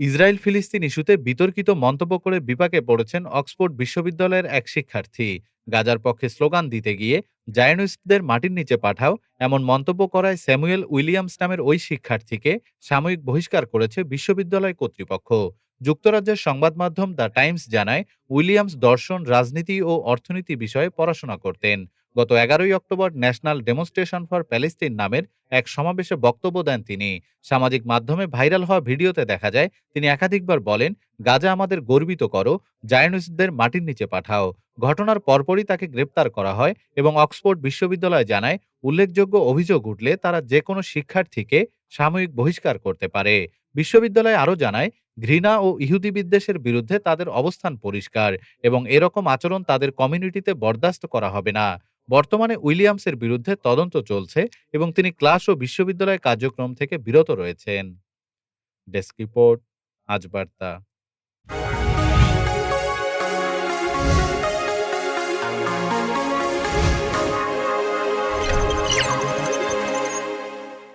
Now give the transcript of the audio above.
Israel ফিলিস্তিন ইস্যুতে বিতর্কিত মন্তব্য করে বিপাকে পড়েছেন অক্সফোর্ড বিশ্ববিদ্যালয়ের এক শিক্ষার্থী। গাজার পক্ষে স্লোগান দিতে গিয়ে জায়নিস্টদের মাটির নিচে পাঠাও এমন মন্তব্য করায় স্যামুয়েল উইলিয়ামস নামের ওই শিক্ষার্থীকে সাময়িক বহিষ্কার করেছে বিশ্ববিদ্যালয় কর্তৃপক্ষ। যুক্তরাজ্যের সংবাদ মাধ্যম দ্য টাইমস জানায়, উইলিয়ামস দর্শন, রাজনীতি ও অর্থনীতি বিষয়ে পড়াশোনা করতেন। গত এগারোই October national demonstration for Palestine নামের এক সমাবেশে বক্তব্য দেন তিনি। সামাজিক মাধ্যমে ভাইরাল হওয়া ভিডিওতে দেখা যায়, তিনি একাধিকবার বলেন, গাজা আমাদের গর্বিত করো, জায়নিস্টদের মাটির নিচে পাঠাও। ঘটনার পরপরই তাকে গ্রেপ্তার করা হয় এবং অক্সফোর্ড বিশ্ববিদ্যালয় জানায়, উল্লেখযোগ্য অভিযোগ উঠলে তারা যে কোনো শিক্ষার্থীকে সাময়িক বহিষ্কার করতে পারে। বিশ্ববিদ্যালয় আরও জানায়, ঘৃণা ও ইহুদি বিদ্বেষের বিরুদ্ধে তাদের অবস্থান পরিষ্কার এবং এরকম আচরণ তাদের কমিউনিটিতে বরদাস্ত করা হবে না। বর্তমানে উইলিয়ামসের বিরুদ্ধে তদন্ত চলছে এবং তিনি ক্লাস ও বিশ্ববিদ্যালয়ের কার্যক্রম থেকে বিরত রয়েছেন। ডেস্ক রিপোর্ট, আজ বার্তা।